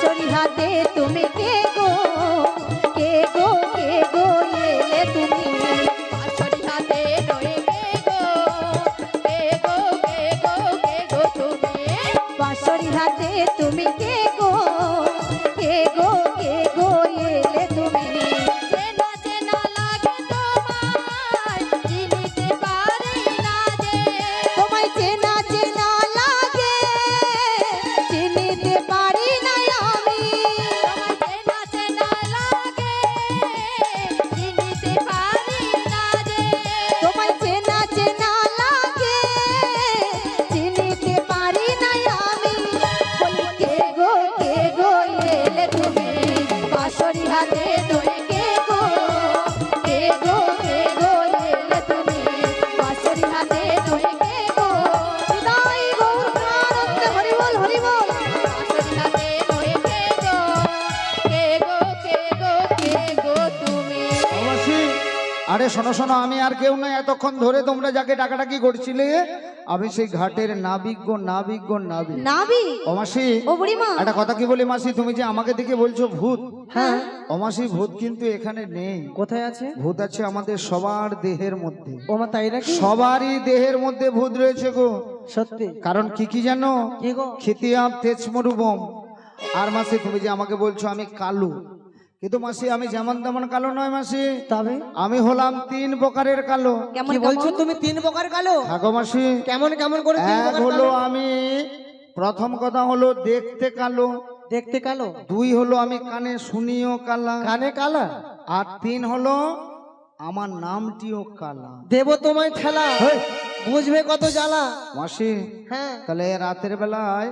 বাঁশরি হাতে তুমি কে গো? কে গো কে গো, এলে তুমি? বাঁশরি হাতে রয়ে কে গো? কে গো কে গো কে গো তুমি? বাঁশরি হাতে তুমি কে গো আরে শোনো শোনো আমি আর কেউ নয় এতক্ষণ ধরে তোমরা যাকে ডাকাডাকি করছিলে আমি সেই ঘাটের নাবিক গো নাবিক গো নাবিক। নাবি অমাসি ও বুড়িমা। একটা কথা কি বলি মাসি তুমি যে আমাকে দেখে বলছো ভূত হ্যাঁ। অমাসি ভূত কিন্তু এখানে নেই। কোথায় আছে? ভূত আছে আমাদের সবার দেহের মধ্যে। ও মা তাই নাকি? সবারই দেহের মধ্যে ভূত রয়েছে গো। সত্যি? কারণ কি কি জানো? কি গো? খিতিয়াব তেজ মরুবম আর মাসি তুমি যে আমাকে বলছো আমি কালু। কিন্তু মাসি আমি যেমন তেমন কালো নয় মাসি। তবে? আমি হলাম তিন প্রকারের কালো। কেমন কি বলছো তুমি তিন প্রকার কালো? থাকো মাসি। কেমন কেমন করে তিন এক হলো আমি প্রথম কথা হলো দেখতে কালো। দেখতে কালো? দুই হলো আমি কানে শুনিও কালা। কানে কালা? আর তিন হলো আমার নামটিও কালা। দেব তোমায় ঠেলা। হেই, বুঝবে কত জ্বালা? মাসি হ্যাঁ। তাহলে রাতের বেলায়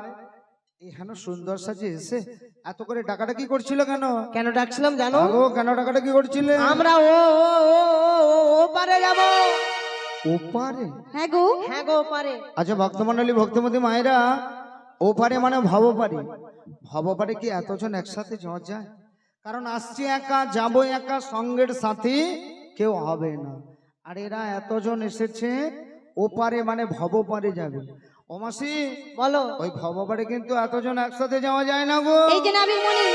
এখানে সুন্দর সাজে এসে এত করে ডাকাডাকি করছিল কেন? কেন ডাকছিলাম জানো? আগো কেন ডাকাডাকি করছিলে? আমরা ও ও ও ও- ও- ও পারে যাব। ওপারে হ্যাঁ গো। হ্যাঁ গো পারে। আচ্ছা ভক্তমন্ডলী ভক্তিমতী মায়েরা ওপারে মানে ভবপারে ভবপারে কি এতজন একসাথে যাওয়া যায়? কারণ আসছি একা যাব একা সঙ্গের সাথে কেউ হবে না। আর এরা এতজন এসেছে ওপারে মানে ভবপারে যাবে। ও মাসি বলো। ওই ভবপারে কিন্তু এতজন একসাথে যাওয়া যায় না গো। এই যে নাবিক মনি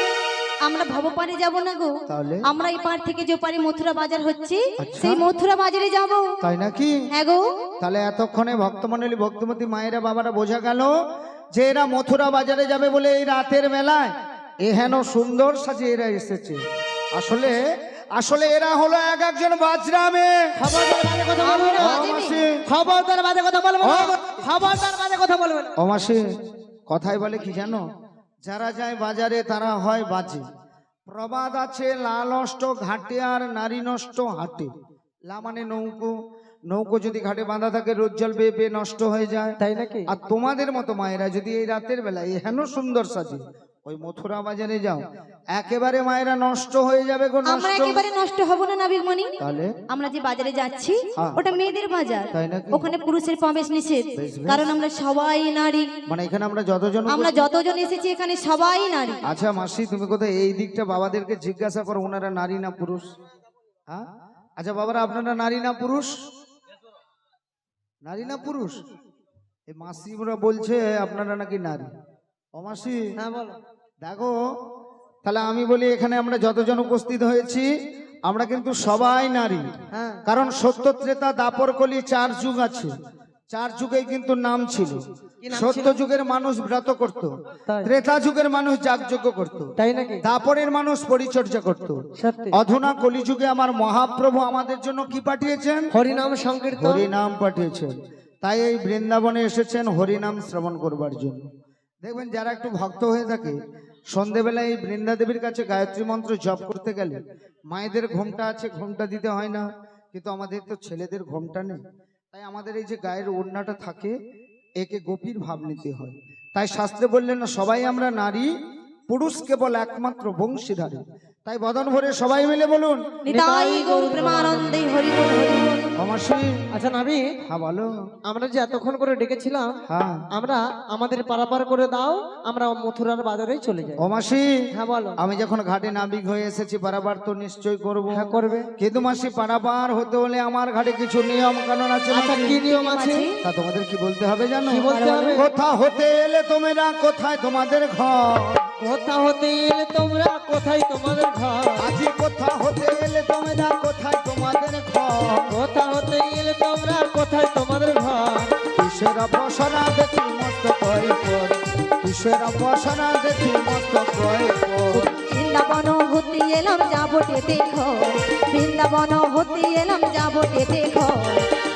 আমরা ভবপারে যাব না গো। তাহলে? আমরা এই পার থেকে যে পারে মথুরা বাজার হচ্ছে আচ্ছা। সেই মথুরা বাজারে যাব। তাই নাকি? হ্যাঁ গো। তাহলে এতক্ষণে ভক্তমণ্ডলী ভক্তমতী মায়েরা বাবারা বোঝা গেল যে এরা মথুরা বাজারে যাবে বলে এই রাতের বেলায় এহেন সুন্দর সাজে এরা এসেছে। আসলে আসলে এরা হলো এক একজন বাজরামে খবরদার বাজে কথা বলবে খবরদার বাজে কথা বলবে অমাসি কথাই বলে কি জানো? যারা যায় বাজারে তারা হয় বাজে। প্রবাদ আছে লাল নষ্ট ঘাটে আর নারী নষ্ট হাটে। লা মানে নৌকো। নৌকো যদি ঘাটে বাঁধা থাকে রোজ জল বেয়ে বেয়ে নষ্ট হয়ে যায়। তাই নাকি? আর তোমাদের মতো মায়েরা যদি এই রাতের বেলা এহেন সুন্দর সাজে ওই মথুরা বাজারে যাও। একেবারে মায়েরা নষ্ট হয়ে যাবে গো আমরা নষ্ট। একেবারে নষ্ট হব না নাবিক মনি তাহলে? আমরা যে বাজারে যাচ্ছি হ্যাঁ। ওটা মেয়েদের বাজার। ওখানে পুরুষের প্রবেশ নিষেধ। কারণ আমরা সবাই নারী। মানে এখানে আমরা যতজন আমরা যতজন এসেছি এখানে সবাই নারী। আচ্ছা মাসি তুমি কোথায়? এই দিকটা বাবাদেরকে জিজ্ঞাসা করো ওনারা নারী না পুরুষ? হ্যাঁ? আচ্ছা বাবারা আপনারা নারী না পুরুষ? নারী না পুরুষ? এই মাসিরা বলছে আপনারা নাকি নারী। ও মাসি হ্যাঁ বলো। দেখো তাহলে আমি বলি এখানে আমরা যতজন উপস্থিত হয়েছি আমরা কিন্তু সবাই নারী। হ্যাঁ। কারণ সত্য ত্রেতা দাপর কলি চার যুগ আছে। চার যুগে কিন্তু নাম ছিল। সত্য যুগের মানুষ ব্রত করত। ত্রেতা যুগের মানুষ যাগযজ্ঞ করত। তাই নাকি? দাপরের মানুষ পরিচর্যা করত। অধুনা কলিযুগে আমার মহাপ্রভু আমাদের জন্য কি পাঠিয়েছেন? হরিনাম সংকীর্তন। হরিনাম পাঠিয়েছেন। তাই এই বৃন্দাবনে এসেছেন হরিনাম শ্রবণ করবার জন্য। দেখবেন যারা একটু ভক্ত হয়ে থাকে সন্ধেবেলা এই বৃন্দা দেবীর কাছে গায়ত্রী মন্ত্র জপ করতে গেলে মায়েদের ঘোমটা আছে, ঘোমটা দিতে হয় না। কিন্তু আমাদের তো ছেলেদের ঘোমটা নেই। তাই আমাদের এই যে গায়ের ওড়নাটা থাকে, একে গভীর ভাব নিতে হয়। তাই শাস্ত্রে বললেন না সবাই আমরা নারী, পুরুষ কেবল একমাত্র বংশীধারী। তাই বদন ভরে সবাই মিলে বলুন হরি। আচ্ছা নাবি হ্যাঁ বলো। আমরা যে এতক্ষণ করে ডেকেছিলাম হ্যাঁ। আমরা আমাদের পারাপার করে দাও আমরা মথুরার বাজারে চলে যাই। অমাসি হ্যাঁ বলো। আমি যখন ঘাটে নাবিক হয়ে এসেছি পারাবার তো নিশ্চয় করব। হ্যাঁ করবে। কিন্তু মাসি পারাবার হতে হলে আমার ঘাটে কিছু নিয়ম কানুন আছে আচ্ছা কি নিয়ম আছে? তা তোমাদের কি বলতে হবে জানো? কি বলতে হবে? কোথা হতে এলে তোমরা কোথায় তোমাদের ঘর? কোথা হতে এলে তোমরা কোথায় তোমাদের ঘর? আজি কোথা হতে এলে তোমরা কোথায় তোমাদের ঘর? কোথা হতে এলে তোমরা কোথায় তোমাদের ঘর? কিসের অপসরা দেখি মস্ত কয় পর কিসের অপসরা দেখি মস্ত কয় পর বৃন্দাবন হতে এলাম যাবটে দেখো বৃন্দাবন হতে এলাম যাবটে দেখো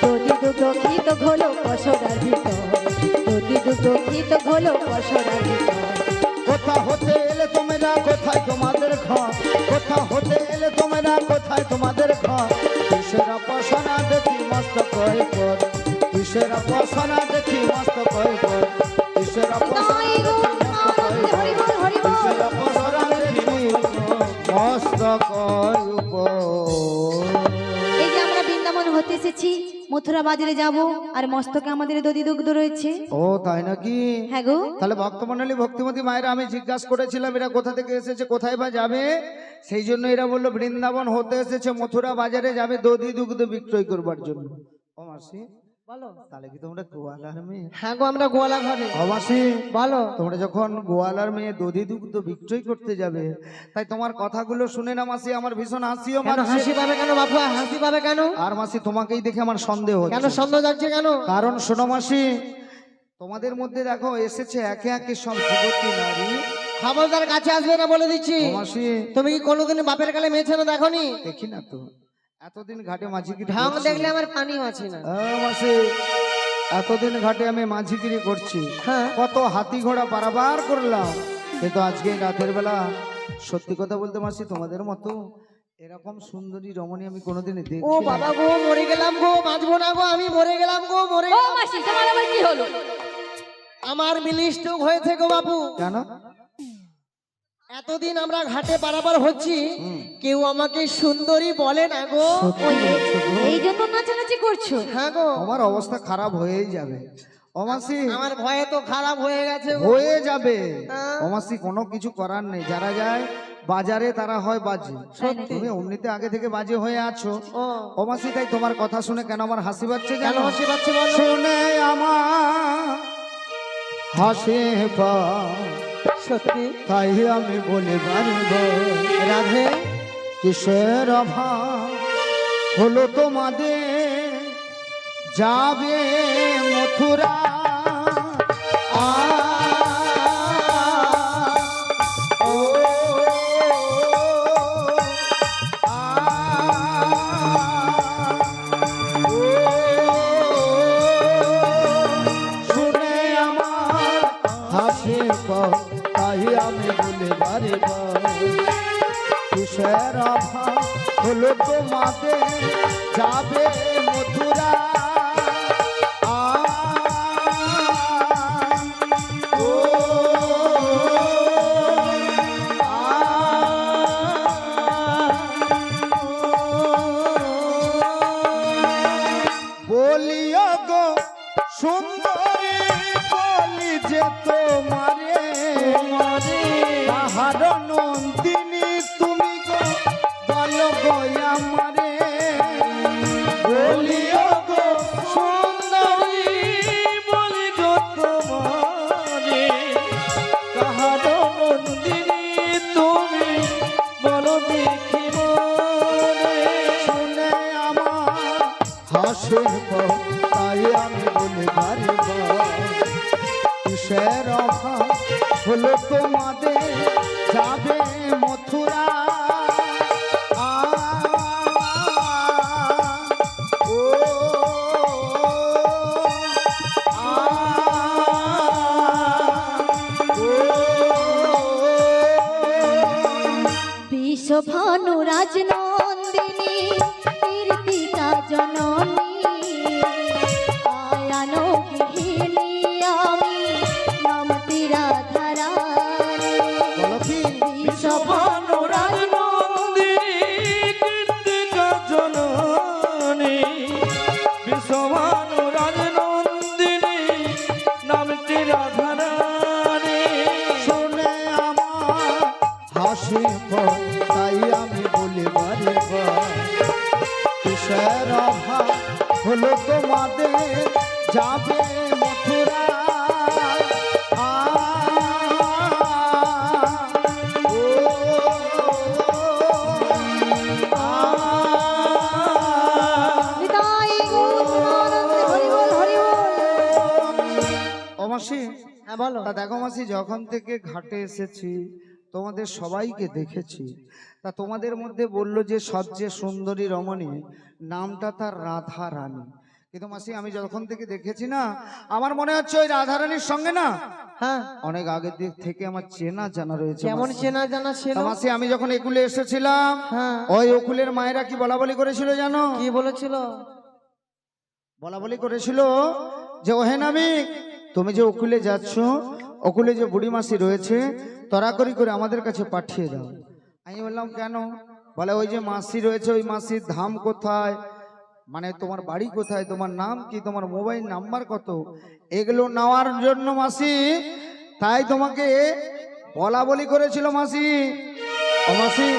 যদি দুটো গীত ঘোলো কসরার ভিতর। যদি দুটো গীত ঘোলো কসরার ভিতর। কোথা হতে এলে তোমরা কোথায় তোমাদের ঘর? কোথা হতে এলে তোমরা কোথায় তোমাদের ঘর? কিসের অপসরা দেখি মস্ত কয় পর কিসের অপসরা দেখি মস্ত কয় পর মথুরা বাজারে যাব আর মস্তকে আমাদের দধি দুগ্ধ রয়েছে। ও তাই নাকি? হ্যাঁ গো। তাহলে ভক্তমণ্ডলী ভক্তিমতী মায়েরা আমি জিজ্ঞাসা করেছিলাম এরা কোথা থেকে এসেছে কোথায় বা যাবে? সেই জন্য এরা বলল বৃন্দাবন হতে এসেছে মথুরা বাজারে যাবে দধি দুগ্ধ বিক্রয় করবার জন্য। ও মাসি। বলো। তাহলে কি তোমরা গোয়ালার মেয়ে? হ্যাঁ গো আমরা গোয়ালা ঘরে। ও বলো। তোমরা যখন গোয়ালার মেয়ে দধি দুগ্ধ বিক্রয় করতে যাবে তাই তোমার কথাগুলো শুনে না মাসি আমার ভীষণ হাসিও কেন হাসি পাবে কেন বাপু? হাসি পাবে কেন? আর মাসি তোমাকেই দেখে আমার সন্দেহ কেন সন্দেহ যাচ্ছে কেন? কারণ শোনো মাসি তোমাদের মধ্যে দেখো এসেছে একে একে সব যুবতী নারী। খবরদার কাছে আসবে না বলে দিচ্ছি। ও মাসি। তুমি কি কোনোদিন বাপের কালে মেয়ে ছেলে দেখনি? দেখি না তো। এতদিন ঘাটে মাঝিগিরি ঢং দেখলে আমার পানিও আছে না। মাসি এতদিন ঘাটে আমি মাঝিগিরি করছি। হ্যাঁ। কত হাতি ঘোড়া পারাবার করলাম। কিন্তু আজকে রাতের বেলা সত্যি কথা বলতে মাসি তোমাদের মতো এরকম সুন্দরী রমণী আমি কোনোদিনই দেখি ও বাবা গো মরে গেলাম গো বাঁচবো না গো আমি মরে গেলাম গো মরে ও মাসি তোমার আবার কি হলো? আমার মিলিস্টক হয়েছে গো বাবু কেন? এতদিন আমরা ঘাটে পারাপার হচ্ছি কেউ আমাকে সুন্দরী বলে না গো? এই জন্য নাচানাচি করছ? হ্যাঁ গো। আমার অবস্থা খারাপ হয়েই যাবে। অমাসি আমার ভয়ে তো খারাপ হয়ে গেছে হয়ে যাবে। হ্যাঁ। অমাসি কোনো কিছু করার নেই। যারা যায় বাজারে তারা হয় বাজে। তুমি অমনিতে আগে থেকে বাজে হয়ে আছো। অমাসি তাই তোমার কথা শুনে কেন আমার হাসি পাচ্ছে কেন হাসি পাচ্ছে শুনে আমার হাসি পা সত্যি। তাই আমি বলে পারব রাধে কিসের অভাব? হলো তোমাদের যাবে মথুরা। অভাব হলো তোমাদের যাবে মথুরা। বিশ্বভানু রাজনন্দিনী কীর্তিকা জননী। যাবে মথুরা। বলো। তা দেখো মাসি যখন থেকে ঘাটে এসেছি তোমাদের সবাইকে দেখেছি। তা তোমাদের মধ্যে বলল যে সবচেয়ে সুন্দরী রমণী নামটা তার রাধা রানী কিন্তু মাসি আমি যখন থেকে দেখেছি না আমার মনে হচ্ছে ওই রাধা রানীর সঙ্গে না? হ্যাঁ। অনেক আগের দিক থেকে আমার চেনা জানা রয়েছে কেমন। চেনা জানা ছিল? মাসি আমি যখন একুলে এসেছিলাম হ্যাঁ। ওই অকুলের মায়েরা কি বলা বলি করেছিল জানো? কি বলেছিল? বলা বলি করেছিল যে ওহে নামিক তুমি যে অকুলে যাচ্ছ অকুলে যে বুড়ি মাসি রয়েছে তরাকরি করে আমাদের কাছে পাঠিয়ে দাও। আমি বললাম কেন? বলে ওই যে মাসি রয়েছে ওই মাসির ধাম কোথায়? মানে তোমার বাড়ি কোথায় তোমার নাম কি তোমার মোবাইল নাম্বার কত? এগুলো নেওয়ার জন্য মাসি তাই তোমাকে বলা বলি করেছিল মাসি। ও মাসি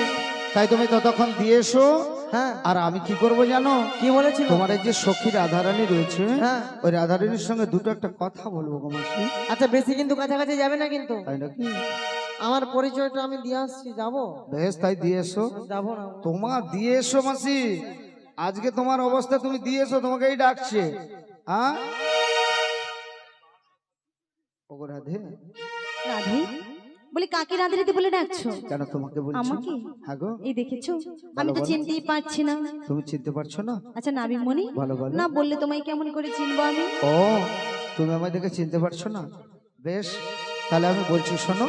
তাই তুমি ততক্ষণ দিয়ে এসো হ্যাঁ আর আমি কি করব জানো? কি বলেছিল? তোমার এই যে সখী রাধারানী রয়েছে হ্যাঁ। ওই রাধারানীর সঙ্গে দুটো একটা কথা বলব গো মাসি। আচ্ছা বেশি কিন্তু কাছাকাছি যাবে না কিন্তু। তাই নাকি? আমার পরিচয়টা আমি দিয়ে আসছি যাব? বেশ তাই দিয়ে এসো। যাব না। তোমার দিয়ে এসো মাসি। আজকে তোমার অবস্থা তুমি দিয়েছ এসো তোমাকে এই ডাকছে। হ্যাঁ? ওগো রাধে। রাধে বলি কাকে রাধে রাধে বলে ডাকছো? কেন তোমাকে বলছি? আমাকে? হ্যাঁ গো। এই দেখেছ? আমি তো চিনতেই পারছি না। তুমি চিনতে পারছ না? আচ্ছা মনি ভালো ভালো না বললে তোমায় কেমন করে চিনবো আমি? ও তুমি আমায় দেখে চিনতে পারছ না? বেশ তাহলে আমি বলছি শোনো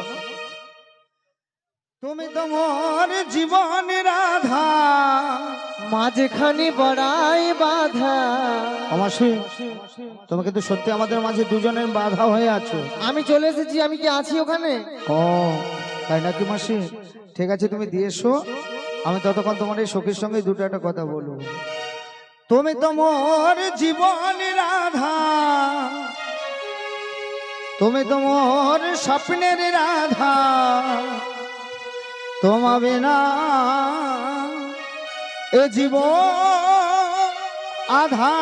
তুমি তোমার জীবন রাধা মাঝখানে বড়াই বাধা। আমার তুমি কিন্তু সত্যি আমাদের মাঝে দুজনের বাধা হয়ে আছো। আমি চলে এসেছি আমি কি আছি ওখানে? ও তাই নাকি মাসি? ঠিক আছে তুমি দিয়ে এসো। আমি ততক্ষণ তোমার এই সখীর সঙ্গে দুটো একটা কথা বলব। তুমি তোমার জীবন রাধা তুমি তোমার স্বপ্নের রাধা তোমা বিনা এ জীব আধা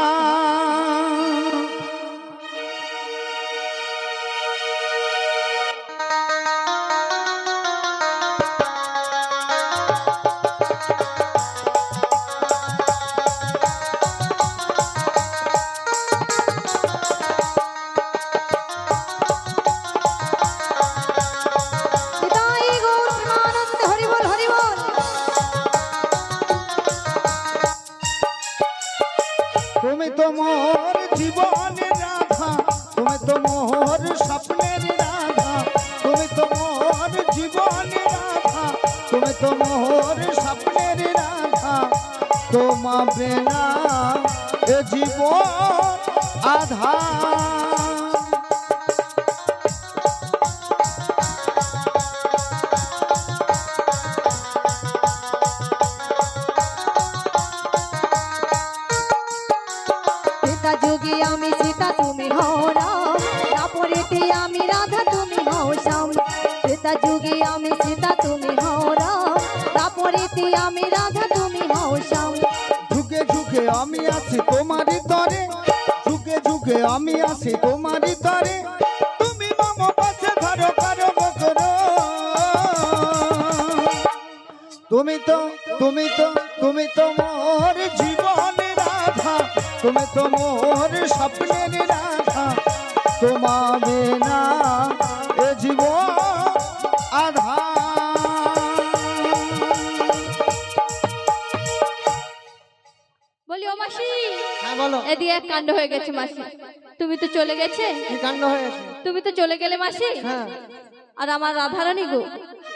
তোমা বেনা এ জীবন আধা সীতা যুগে আমি সীতা তুমি হও রাম আমি রাধা আমি আছি তোমারই তরে। ঝুঁকে ঝুঁকে আমি আছি তোমারই তরে। তুমি মম পাশে ধরো কারও বকর। তুমি তো তুমি তো তুমি তো মোর জীবন রাধা। তুমি তো মোর স্বপ্নের রাধা। তোমা বিনা এ জীবন মাসি? হ্যাঁ বলো। এদিকে এক কাণ্ড হয়ে গেছে মাসি। তুমি তো চলে গেছে? কি কাণ্ড হয়েছে? তুমি তো চলে গেলে মাসি? হ্যাঁ। আর আমার রাধারানী গো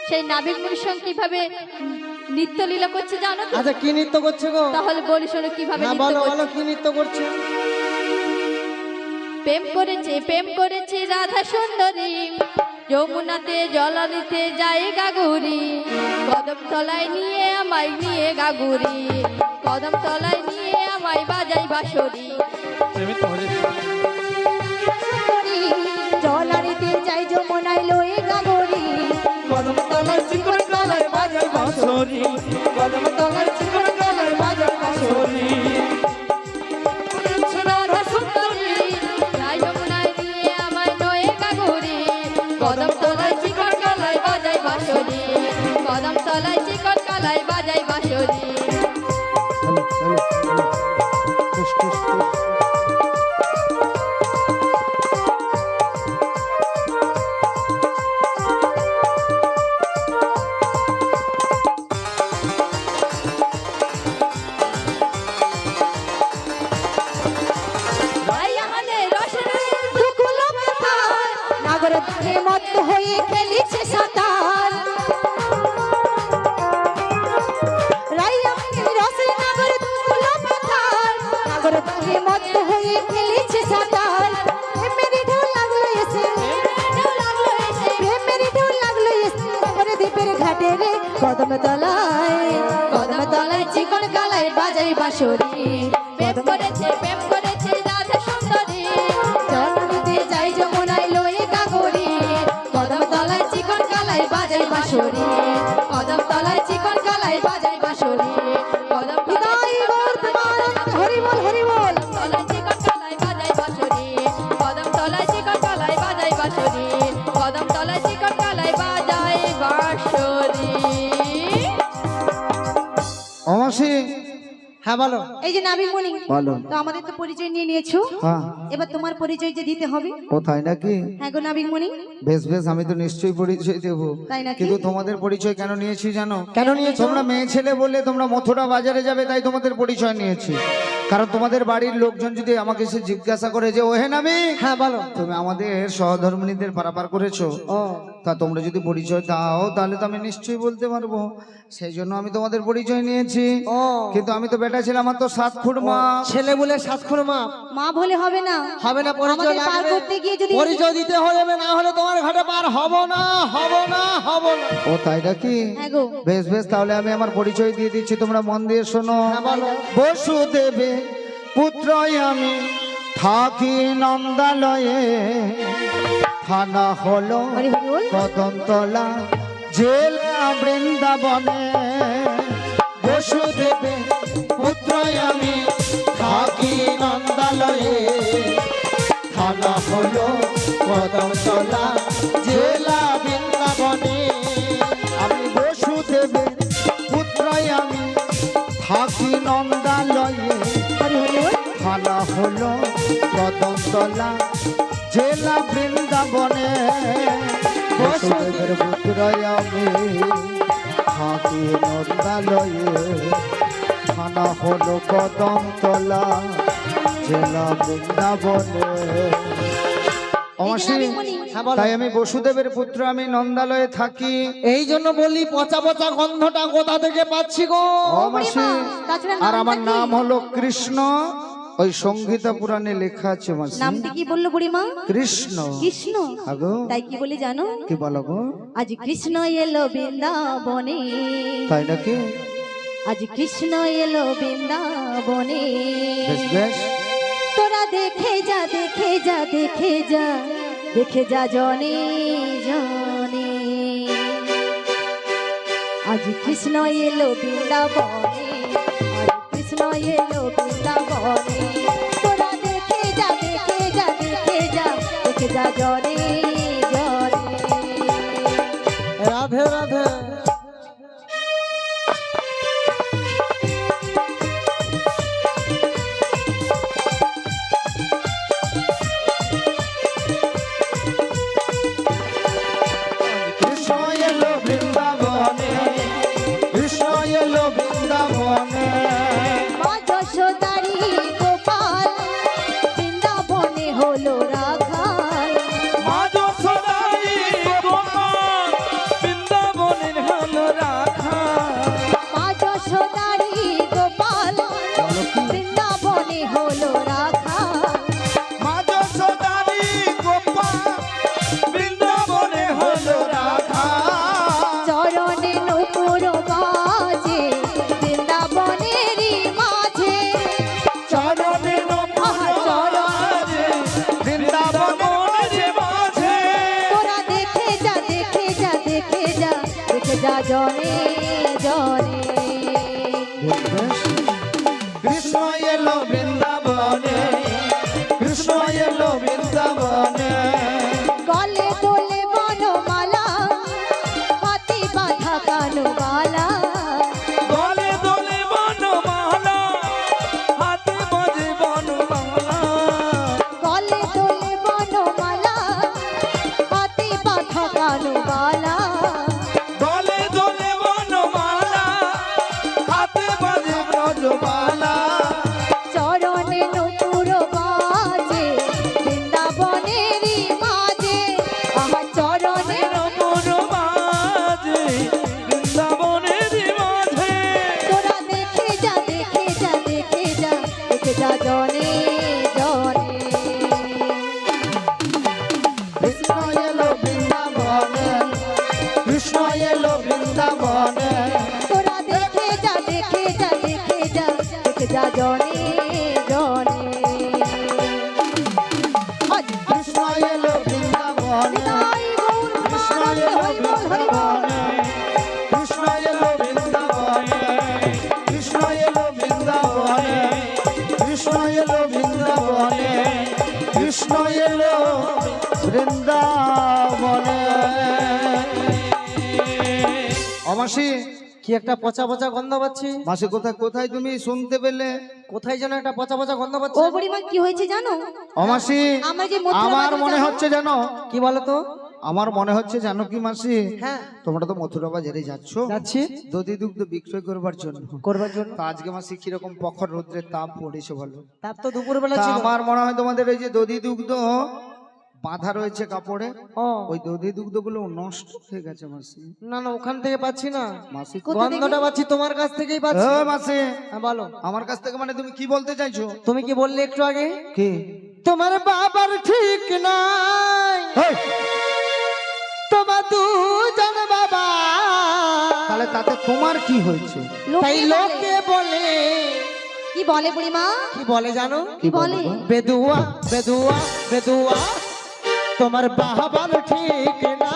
সেই নাবিক মুনির সঙ্গে কীভাবে নৃত্য লীলা করছে জানো তো? আচ্ছা কি নৃত্য করছে গো? তাহলে বলি শোনো কীভাবে হ্যাঁ বলো বলো কি নৃত্য করছে? প্রেম করেছে প্রেম করেছে রাধা সুন্দরী। যমুনাতে জলানিতে যায় গাগুরি। কদম তলায় নিয়ে আমায় নিয়ে গাগুরি। কদম তলায় নিয়ে আমায় বাজাই বাঁশরি। প্রেমে তো হয়েছে জলানিতে যাই যমুনায় লয়ে গাগুরি কদম তলায় চিকন গলায় বাঁশরি। কদম চিকন গলায় বাঁশরি। কদম তলায় চিকন বাজাই বাঁশরি। কদম তলায় চিকন কালায় বাজাই বাঁশরি। কদম তলায় কদম তলায় চিকন কালায় বাজাই বাসুরি প্রেম করেছে প্রেম করেছে রাধা সুন্দরী। নদী যাই যমুনায় লয়ে কাগরি কদম তলায় চিকন কালায় বাজাই বাঁশরি। কদম তলায় চিকন বাজাই হ্যাঁ বলো। এই যে নাবিমণি বলো। তো আমাদের তো পরিচয় নিয়ে নিয়েছো। হ্যাঁ। এবার তোমার পরিচয় যে দিতে হবে। ও নাকি? হ্যাঁ গো নাবিমণি বেশ বেশ আমি তো নিশ্চয়ই পরিচয় দেবো। তাই নাকি? কিন্তু তোমাদের পরিচয় কেন নিয়েছি জানো? কেন? তোমরা মেয়ে ছেলে বললে তোমরা মথুরা বাজারে যাবে তাই তোমাদের পরিচয় নিয়েছি। কারণ তোমাদের বাড়ির লোকজন যদি আমাকে এসে জিজ্ঞাসা করে যে ওহে নামি হ্যাঁ বলো। তুমি আমাদের সহধর্মিনীদের পারাপার করেছ। তা তোমরা যদি পরিচয় দাও তাহলে তো আমি নিশ্চয়ই বলতে পারব। সেই জন্য আমি তোমাদের পরিচয় নিয়েছি। কিন্তু আমি তো বেটা ছিলাম আমার তো সাত ফুট মা ছেলে বলে সাতক্ষণ মা মা বলে হবে না। হবে না পরিচয় পার করতে গিয়ে যদি পরিচয় দিতে হবে না হলে তোমার ঘাটে পার হব না হব না হব না। ও তাই নাকি? হ্যাঁ বেশ বেশ তাহলে আমি আমার পরিচয় দিয়ে দিচ্ছি তোমরা মন দিয়ে শোনো। হ্যাঁ, পুত্রই আমি থাকি নন্দালয়ে। থানা হলো কদমতলা জেলা বৃন্দাবনে। বসুদেবে পুত্রই আমি। থাকি নন্দালয়ে। থানা হলো কদমতলা জেলা বৃন্দাবনে। আমি বসুদেবে পুত্রই আমি। থাকি নন্দালয়ে। থানা হলো কদমতলা জেলা বৃন্দাবনে। বসুদেবের পুত্রই আমি। থাকি নন্দালয়ে থানা হলো কদমতলা জেলা বৃন্দাবনে। হ্যাঁ তাই আমি বসুদেবের পুত্র আমি নন্দালয়ে থাকি। এই জন্য বললি পচা পচা গন্ধটা কোথা থেকে পাচ্ছি গো? অমাসি আর আমার নাম হলো কৃষ্ণ। ওই সঙ্গীতা পুরাণে লেখা আছে মাসি। নামটি কি বলল বুড়িমা? কৃষ্ণ। কৃষ্ণ। আগো। তাই কি বলে জানো? কি বলো গো? আজ কৃষ্ণ এলো বৃন্দাবনে। তাই নাকি? আজ কৃষ্ণ এলো বৃন্দাবনে। বেশ বেশ। তোরা দেখে যা দেখে যা দেখে যা দেখে যা জনে জনে। আজ কৃষ্ণ এলো বৃন্দাবনে। আজ কৃষ্ণ এলো বৃন্দাবনে তোরা দেখে যা দেখে যা দেখে যা দেখে যা জনে কি একটা পচা পচা গন্ধ পাচ্ছি? মাসি কোথায় কোথায় তুমি শুনতে পেলে? কোথায় যেন একটা পচা পচা গন্ধ পাচ্ছি? ও বুড়িমা কি হয়েছে জানো? অমাসি আমরা যে মথুরা আমার বাজারে মনে হচ্ছে জানো? কি বলো তো আমার মনে হচ্ছে জানো কি মাসি? হ্যাঁ। তোমরা তো মথুরা বাজারে যাচ্ছ। যাচ্ছি। দধি দুগ্ধ বিক্রয় করবার জন্য। করবার জন্য। তা আজকে মাসি কীরকম প্রখর রৌদ্রের তাপ পড়েছে বলো? তার তো দুপুর বেলা তা ছিল। আমার মনে হয় তোমাদের এই যে দধি দুগ্ধ বাঁধা রয়েছে কাপড়ে। ও ওই দধি দুগ্ধগুলো নষ্ট হয়ে গেছে মাসি। না না ওখান থেকে পাচ্ছি না। মাসি? গন্ধটা পাচ্ছি তোমার কাছ থেকেই পাচ্ছি। ও মাসি। হ্যাঁ বলো। আমার কাছ থেকে মানে তুমি কি বলতে চাইছো? তুমি কি বললে একটু আগে? কি? তোমার বাবার ঠিক নাই। তোমার দুজন বাবা। তাহলে তাতে তোমার কি হয়েছে? তাই লোকে লোকে বলে। কি বলে বুড়িমা? কি বলে জানো? কি বলে? বেদুয়া বেদুয়া বেদুয়া। তোমার বাবার ঠিক নাই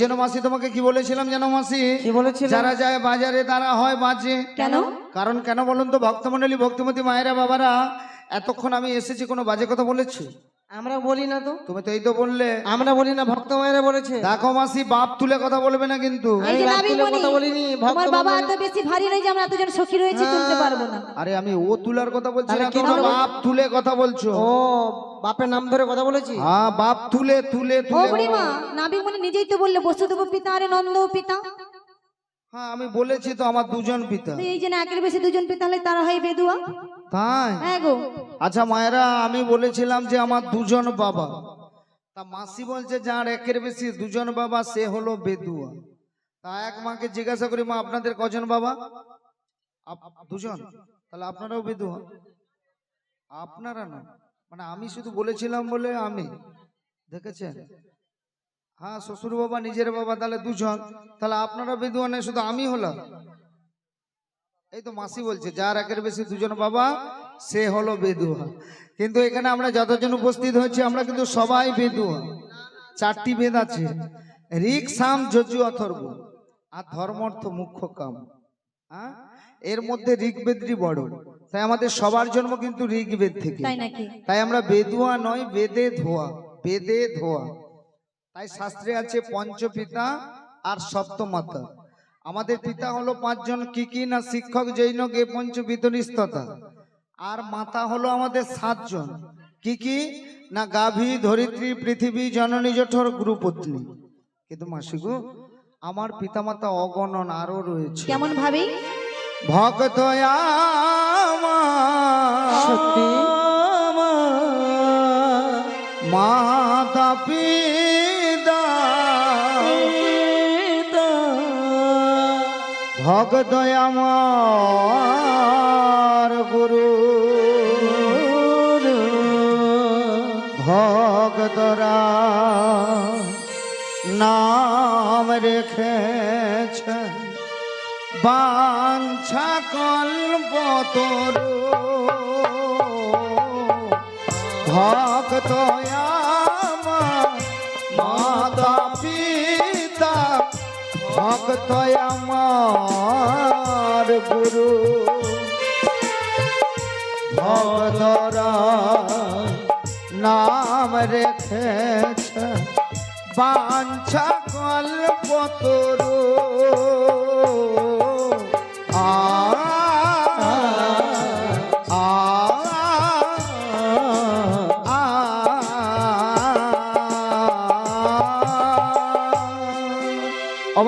জন্য মাসি তোমাকে কি বলেছিলাম যেন মাসি? কি যারা যায় বাজারে তারা হয় বাজে। কেন? কারণ কেন বলুন তো ভক্তমণ্ডলী ভক্তিমতী মায়েরা বাবারা এতক্ষণ আমি এসেছি কোনো বাজে কথা বলেছি? আমরা বলি না তো। তুমি তো এই তো বললে। আমরা বলি না ভক্ত মায়েরা বলেছে। দেখো মাসি বাপ তুলে কথা বলবে না কিন্তু। আমি বাপ তুলে কথা বলিনি, বাবা এত বেশি ভারী নয় যে আমরা এতজন সখী রয়েছি তুলতে পারব না। আরে আমি ও তুলার কথা বলছি না তোমরা বাপ তুলে কথা বলছো। ও বাপের নাম ধরে কথা বলেছি? হ্যাঁ বাপ তুলে তুলে ও তুলে বুড়িমা নাবিক মনে নিজেই তো বললে বসুদেব পিতা আরে নন্দ পিতা। হ্যাঁ আমি বলেছি তো আমার দুজন পিতা। তো এই যে না একের বেশি দুজন পিতা হলে তারা হয় বেদুয়া? তাই? হ্যাঁ গো। আচ্ছা মায়েরা আমি বলেছিলাম যে আমার দুজন বাবা। তা মাসি বলছে যার একের বেশি দুজন বাবা সে হলো বেদুয়া। তা এক মাকে জিজ্ঞাসা করি মা আপনাদের কজন বাবা? দুজন। তাহলে আপনারাও বেদুয়া। আপনারা না। মানে আমি শুধু বলেছিলাম বলে আমি। দেখেছেন? হ্যাঁ শ্বশুর বাবা নিজের বাবা তাহলে দুজন। তাহলে আপনারা বেদুয়া নেই শুধু আমি হলাম? এই তো মাসি বলছে যার একের বেশি দুজন বাবা সে হলো বেদুয়া কিন্তু এখানে আমরা যতজন উপস্থিত হয়েছি আমরা কিন্তু সবাই বেদুয়া চারটি বেদ আছে। ঋক সাম যজু অথর্ব। আর ধর্মর্থ মুখ্য কাম। হ্যাঁ? এর মধ্যে ঋগ্বেদটি বড়। তাই আমাদের সবার জন্ম কিন্তু ঋগ্বেদ থেকে। তাই আমরা বেদুয়া নয় বেদে ধোয়া। বেদে ধোয়া। তাই শাস্ত্রে আছে পঞ্চপিতা আর সপ্তমাতা। আমাদের পিতা হলো পাঁচজন কি কি না শিক্ষক জৈন গে পঞ্চপিত নিস্ততা আর মাতা হলো আমাদের সাতজন কি কি না গাভী ধরিত্রী পৃথিবী জননী জঠর গুরুপত্নী। কিন্তু মাসিগু আমার পিতামাতা অগণন আরও রয়েছে। কেমন ভাবি? ভক্ত সত্যি? মাতা ভক্ত আমার গুরু। ভক্তরা নাম রেখেছে। বাঞ্ছা কল্প তরু। ভক্ত ভক্ত আমার গুরু। ভক্তরা নাম রেখেছে বাঞ্ছা কল্প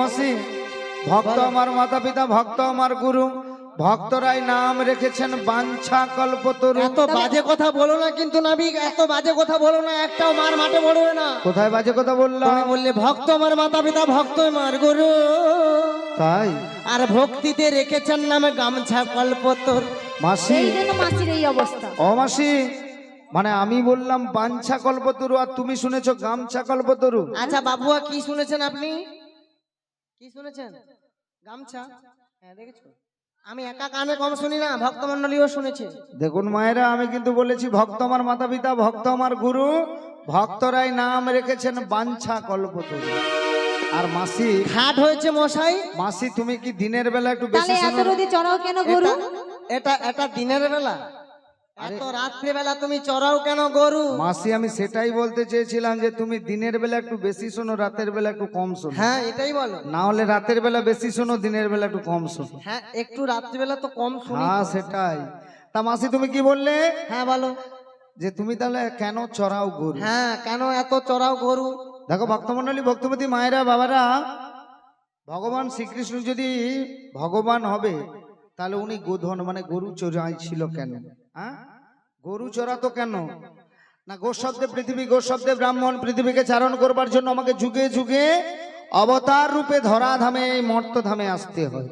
অমাসি ভক্ত আমার মাতা পিতা ভক্ত আমার গুরু ভক্তরাই নাম রেখেছেন বাঞ্ছা কল্পতরু। এত বাজে কথা বলো না কিন্তু নাবিক এত বাজে কথা বলো না একটাও মার মাঠে পড়বে না। কোথায় বাজে কথা বললাম? তুমি বললে ভক্ত আমার মাতা পিতা ভক্ত আমার গুরু। তাই? আর ভক্তিতে রেখেছেন নামে গামছা কল্পতর। মাসি মাসির এই অবস্থা। ও মাসি মানে আমি বললাম বাঞ্ছা কল্পতরু আর তুমি শুনেছো গামছা কল্পতরু? আচ্ছা বাবুয়া কি শুনেছেন আপনি? কি শুনেছেন? গামছা? হ্যাঁ দেখেছ? আমি একা কানে কম শুনি না ভক্ত মন্ডলীও শুনেছে। দেখুন মায়েরা আমি কিন্তু বলেছি ভক্ত আমার মাতা পিতা ভক্ত আমার গুরু ভক্তরাই নাম রেখেছেন বাঞ্ছা কল্পতরু। আর মাসি খাট হয়েছে মশাই। মাসি তুমি কি দিনের বেলা একটু বেশি তাহলে এত শোনো? রোদে চড়াও কেন গরু? এটা- এটা এটা দিনের বেলা। এত তুমি চড়াও কেন গরু? মাসি আমি সেটাই বলতে চেয়েছিলাম যে তুমি দিনের বেলা একটু বেশি শোনো রাতের বেলা একটু কম শোনো। হ্যাঁ এটাই বলো। না হলে রাতের বেলা বেশি শোনো দিনের বেলা একটু কম শোনো। হ্যাঁ একটু রাত্রিবেলা তো কম শুনি। হ্যাঁ সেটাই। তা মাসি তুমি কি বললে? হ্যাঁ বলো। যে তুমি তাহলে কেন চড়াও গরু? হ্যাঁ কেন এত চড়াও গরু? দেখো ভক্তমন্ডলী ভক্তপতি মায়েরা বাবারা ভগবান শ্রীকৃষ্ণ যদি ভগবান হবে তাহলে উনি গোধন মানে গরু চড়াই ছিল কেন? হ্যাঁ গরু চড়াতো কেন? না গোশব্দে পৃথিবী গোশব্দে ব্রাহ্মণ পৃথিবীকে চারণ করবার জন্য আমাকে যুগে যুগে অবতার রূপে ধরা ধামে এই মর্ত ধামে আসতে হয়।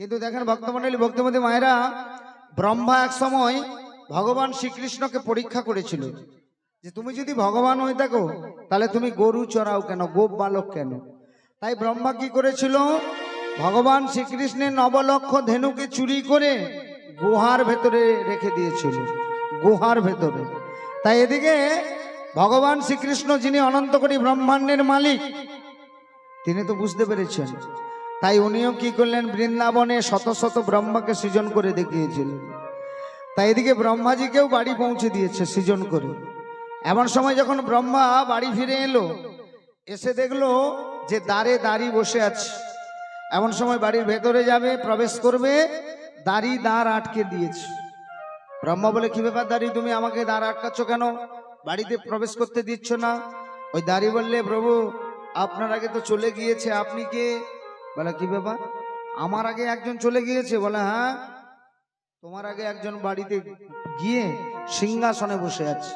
কিন্তু দেখেন ভক্তমন্ডলী ভক্তমতী মায়েরা ব্রহ্মা এক সময় ভগবান শ্রীকৃষ্ণকে পরীক্ষা করেছিল যে তুমি যদি ভগবান হয়ে থাকো তাহলে তুমি গরু চড়াও কেন গোপ বালক কেন? তাই ব্রহ্মা কি করেছিল? ভগবান শ্রীকৃষ্ণের নবলক্ষ ধেনুকে চুরি করে গুহার ভেতরে রেখে দিয়েছিল, গুহার ভেতরে। তাই এদিকে ভগবান শ্রীকৃষ্ণ যিনি অনন্ত কোটি ব্রহ্মাণ্ডের মালিক, তিনি তো বুঝতে পেরেছেন। তাই উনিও কি করলেন, বৃন্দাবনে শত শত ব্রহ্মাকে সৃজন করে দেখিয়েছিলেন। তাই এদিকে ব্রহ্মাজিকেও বাড়ি পৌঁছে দিয়েছে সৃজন করে। এমন সময় যখন ব্রহ্মা বাড়ি ফিরে এলো, এসে দেখল যে দ্বারে দাঁড়ি বসে আছে। এমন সময় বাড়ির ভেতরে যাবে, প্রবেশ করবে দাড়ি দাঁড় আটকে দিয়েছে। ব্রহ্মা বলে, কি ব্যাপার দাড়ি? তুমি আমাকে দাঁড় আটকাচ্ছ কেন? বাড়িতে প্রবেশ করতে দিচ্ছ না? ওই দাড়ি বললে, প্রভু, আপনার আগে তো চলে গিয়েছে, আপনি কে? বলে, কি ব্যাপার? আমার আগে একজন চলে গিয়েছে? বলে হ্যাঁ তোমার আগে একজন বাড়িতে গিয়ে সিংহাসনে বসে আছে।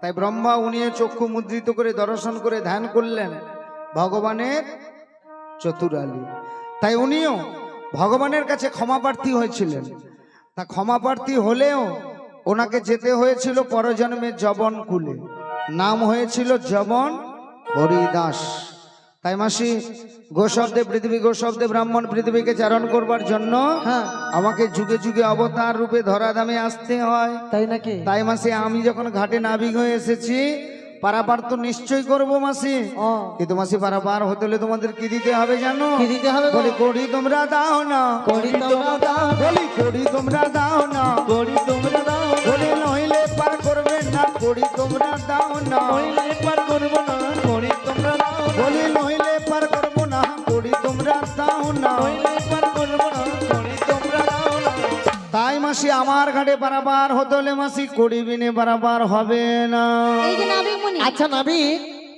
তাই ব্রহ্মা উনি চক্ষু মুদ্রিত করে দর্শন করে ধ্যান করলেন ভগবানের চতুরালী। তাই উনিও ভগবানের কাছে ক্ষমা প্রার্থী হয়েছিলেন। তা ক্ষমা প্রার্থী হলেও ওনাকে যেতে হয়েছিল পরজন্মে জবন কুলে। নাম হয়েছিল জবন হরিদাস। তাই মাসি গোশব্দে পৃথিবী গোশব্দে ব্রাহ্মণ পৃথিবীকে চারণ করবার জন্য হ্যাঁ। আমাকে যুগে যুগে অবতার রূপে ধরাধামে আসতে হয়। তাই নাকি? তাই মাসি আমি যখন ঘাটে নাবিক হয়ে এসেছি পারাপার তো নিশ্চয়ই করব মাসি। কিন্তু মাসি পারাপার হতে হলে তোমাদের কি দিতে হবে জানো? কি দিতে হবে বলি। করি তোমরা দাও না। করি তোমরা দাও বলি করি তোমরা দাও না। করি তোমরা দাও বলি নইলে পার করবে না। করি তোমরা দাও না। নইলে পার করব মাসি আমার ঘাটে বারাবার হতে হলে মাসি করিবিনে বিনে পারাপার হবে না। আচ্ছা নাবিক